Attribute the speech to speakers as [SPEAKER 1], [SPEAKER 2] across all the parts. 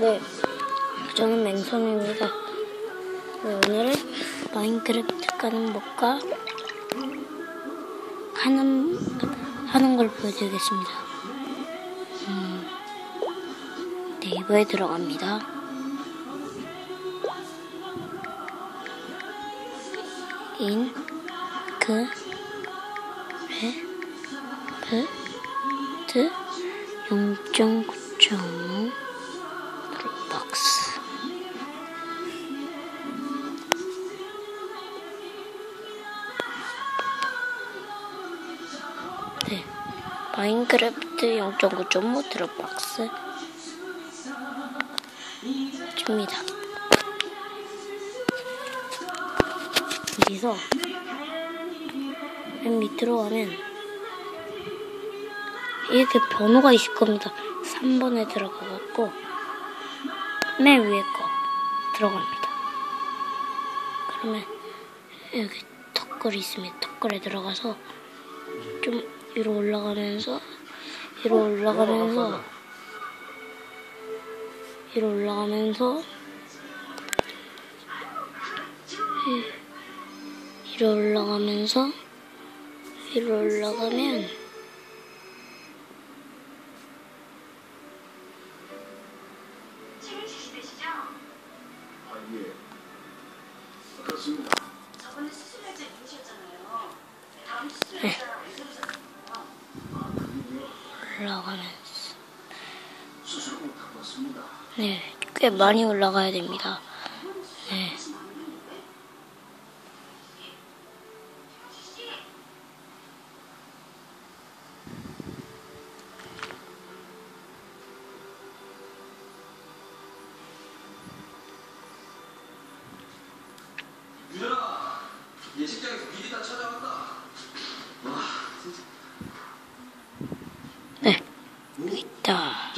[SPEAKER 1] 네, 저는 맹손입니다. 네, 오늘은 마인크래프트 가는 법과 하는 하는 걸 보여드리겠습니다. 음, 네이버에 들어갑니다. 인, 그, 레, 브, 드, 0.9.5 마인크래프트 0.9.5 드롭박스 줍니다. 여기서 맨 밑으로 가면 이렇게 번호가 있을 겁니다. 3번에 들어가갖고 맨 위에 거 들어갑니다. 그러면 여기 턱걸이 있으면 턱걸에 들어가서 좀 위로 올라가면서 위로 올라가면서 위로 올라가면서 위- 위로 올라가면서 위로 올라가면?
[SPEAKER 2] 아, 예. 그렇습니다.
[SPEAKER 3] 저번에 수술날짜 누구셨잖아요. 다음 수술날짜 언제 오셨어요?
[SPEAKER 2] 아, 그리고요.
[SPEAKER 1] 올라가면서
[SPEAKER 2] 수술 꼭 바꿨습니다.
[SPEAKER 1] 네, 꽤 많이 올라가야 됩니다. 네. 네,
[SPEAKER 4] 오,
[SPEAKER 1] 있다.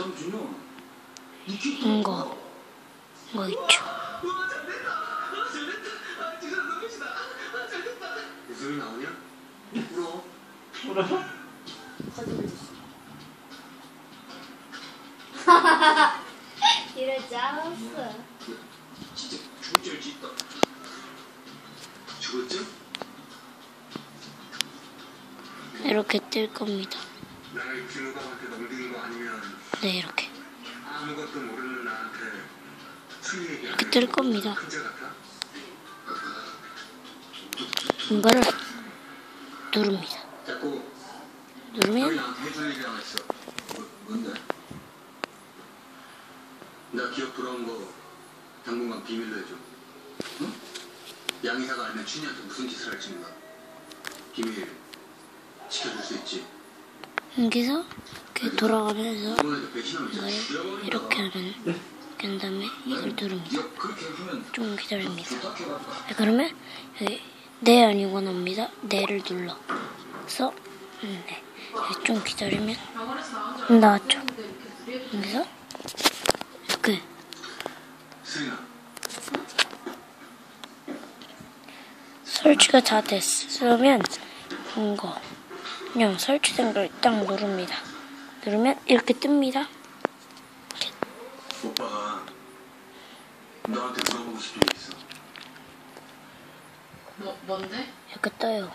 [SPEAKER 4] 무슨 나오냐? 울어. 울어?
[SPEAKER 5] 이럴 줄 알았어.
[SPEAKER 4] 진짜 죽을 줄 짓다. 죽었죠?
[SPEAKER 1] 이렇게 뜰 겁니다.
[SPEAKER 4] 나를 김우감한테 넘기는 거 아니면
[SPEAKER 1] 네, 이렇게.
[SPEAKER 4] 아무것도 모르는 나한테
[SPEAKER 1] 이렇게 뜰 겁니다.
[SPEAKER 4] 큰자 같아?
[SPEAKER 1] 이거를 누릅니다. 누르면?
[SPEAKER 4] 나 기억 돌아온 거 당분간 비밀로 해줘. 응? 양이사가 알면 춘이한테 무슨 짓을 할지 몰라. 비밀 지켜줄 수 있지.
[SPEAKER 1] 여기서 이렇게 돌아가면서 이걸 이렇게 하면 그 다음에 이걸 누릅니다. 좀 기다립니다. 네, 그러면 여기 네 아니고 납니다. 네를 눌러서 음, 네. 여기 좀 기다리면 나왔죠. 여기서 이렇게
[SPEAKER 4] 수인아
[SPEAKER 1] 설치가 다 됐으면 이거 그냥 설치된 걸 딱 누릅니다. 누르면 이렇게 뜹니다.
[SPEAKER 4] 오빠가 너한테 물어보고 싶은 게 있어.
[SPEAKER 6] 뭐, 뭔데?
[SPEAKER 1] 이렇게 떠요.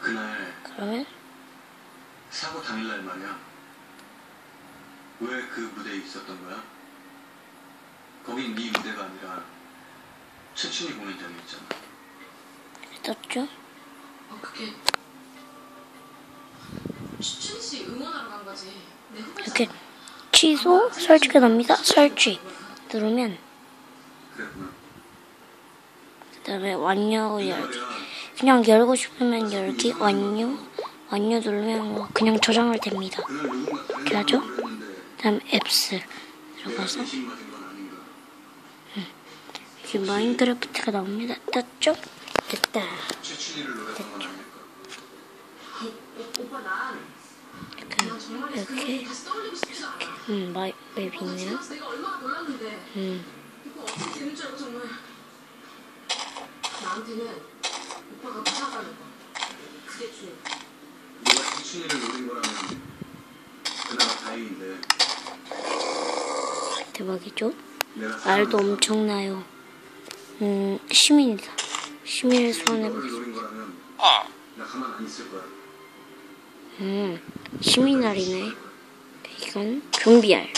[SPEAKER 4] 그날
[SPEAKER 1] 그러면
[SPEAKER 4] 사고 당일날 말이야. 왜 그 무대에 있었던 거야? 거긴 네 무대가 아니라 최춘희 공연장이었잖아.
[SPEAKER 1] 떴죠.
[SPEAKER 6] 어, 그게 추춘 씨 응원하러 간 거지. 내 후배
[SPEAKER 1] 이렇게 취소 설치가 납니다. 설치 누르면
[SPEAKER 4] 그랬구나.
[SPEAKER 1] 그다음에 완료 열기. 그냥 열고 싶으면 열기 완료 완료 누르면 뭐 그냥 저장을 됩니다. 이렇게 하죠? 그다음 앱스 들어가서. 이렇게 마인크래프트가 나옵니다. 떴죠? 됐다.
[SPEAKER 6] 오빠 난
[SPEAKER 1] 이렇게 이렇게. 음, 마이 맵이 있네요. 음,
[SPEAKER 6] 이거 어떻게 되는 줄 알고 정말 나한테는 오빠가 부사가는 거 그게 중요해.
[SPEAKER 4] 네가 최춘희를 노린 거라면 그나마 다행인데
[SPEAKER 1] 대박이죠?
[SPEAKER 4] 내가
[SPEAKER 1] 말도 엄청나요. 음, 시민이다. 시민을 소환해보겠습니다.
[SPEAKER 4] 노린 거라면 나 가만 안 있을 거야.
[SPEAKER 1] 음, 시민알이네. 이건 좀비알.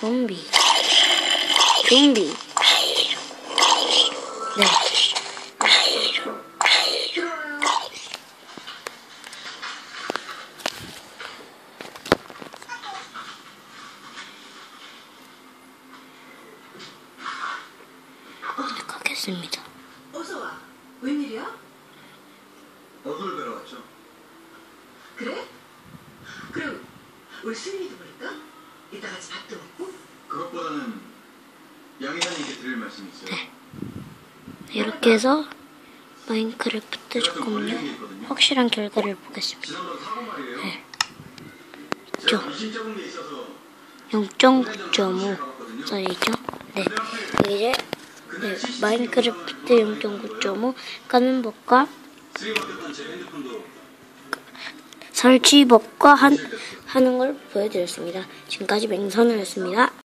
[SPEAKER 1] 좀비. 좀비. 가겠습니다.
[SPEAKER 6] 어서 와. 웬일이야?
[SPEAKER 4] 어글 뵈러 왔죠.
[SPEAKER 6] 그래? 그럼 우리 수민이도 볼까? 이따 같이 밥도 먹고?
[SPEAKER 4] 그것보다는 양이사님께 드릴 말씀이 있어요.
[SPEAKER 1] 이렇게 해서 마인크래프트 조금요. 확실한 결과를 보겠습니다. 네.
[SPEAKER 4] 있어서
[SPEAKER 1] 0.9.5 써있죠? 네. 이제 네, 마인크래프트 0.9.5 까는 법과 설치법과 한, 하는 걸 보여드렸습니다. 지금까지 맹선을 했습니다.